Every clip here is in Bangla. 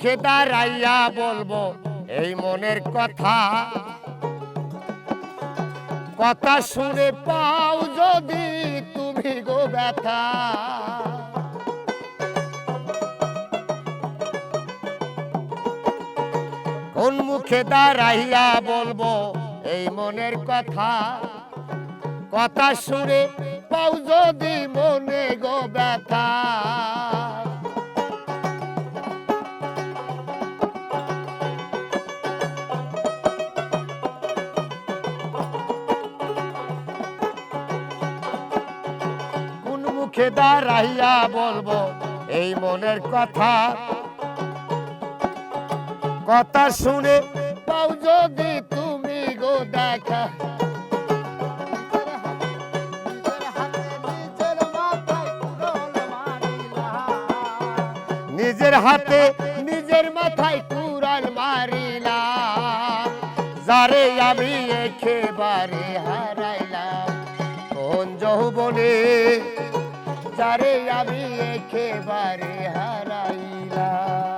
মুখে দাঁড়াইয়া বলব, এই মনের কথা। কথা শুনে পাও যদি তুমি গো ব্যথা। কোন মুখে দাঁড়াইয়া বলব, এই মনের কথা। কথা শুনে পাও যদি মনে গো ব্যথা। মুখে দাঁড়াইয়া বলব, এই মনের কথা। কথা শুনে পাও যদি তুমি গো দেখা। নিজের হাতে নিজের মাথায় কুড়াল মারিলাম, যারে আমি একেবারে হারাইলাম। কোন যৌবনে যারে আমি একেবারে হারাইলাম।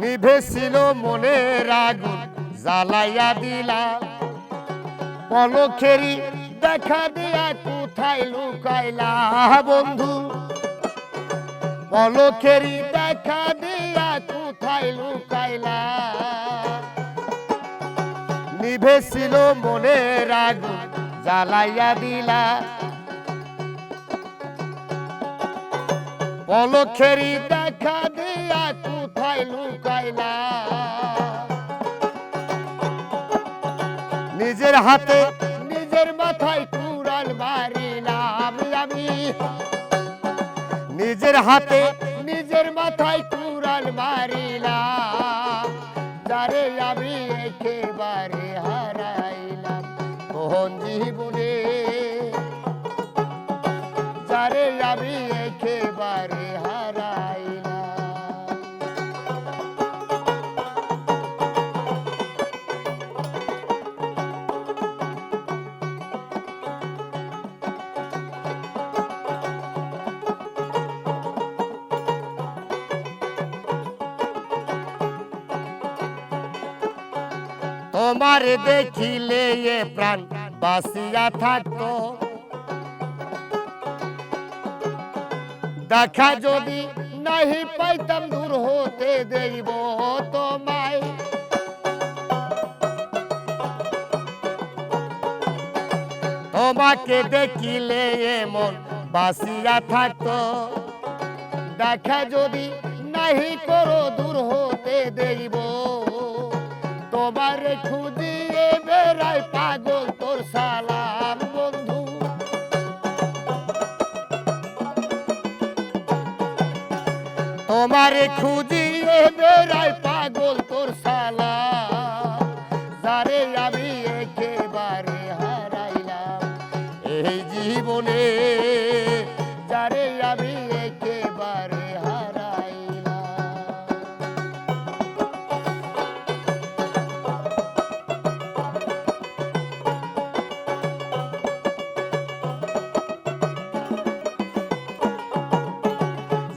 নিভেছিল মনের আগুন, জ্বালাইয়া দিলা পলখেরি দেখা দিয়া কোথায় লুকাইলা বন্ধু? পলখেরি দিয়া কোথায় নিভেছিল আগুন, জ্বালাইয়া দিলা। পলখেরি দেখা দিয়া কোথায় লুকাইলা? নিজের হাতে, নিজের মাথায় কুড়াল মারিলাম আমি। নিজের হাতে নিজের মাথায় কুড়াল মারিলা যারে আমি একেবারে হারাইলাম। কোন জীবনে যারে আমি একেবারে হারাইলাম। তোমার দেখিলে এ প্রাণ বাসিয়া থাকতো। দেখা যদি নাহি পাইতাম, দূর হতে দেব তোমায়। তোমাকে দেখিলে এমন বাসিয়া থাকতো। দেখা যদি নাহি করো, দূর হতে দেব তোমার খুঁজিয়ে বেড়াই পাগল তোর সালাম বন্ধু। তোমারে খুঁজিয়ে বেড়াই পাগল তোর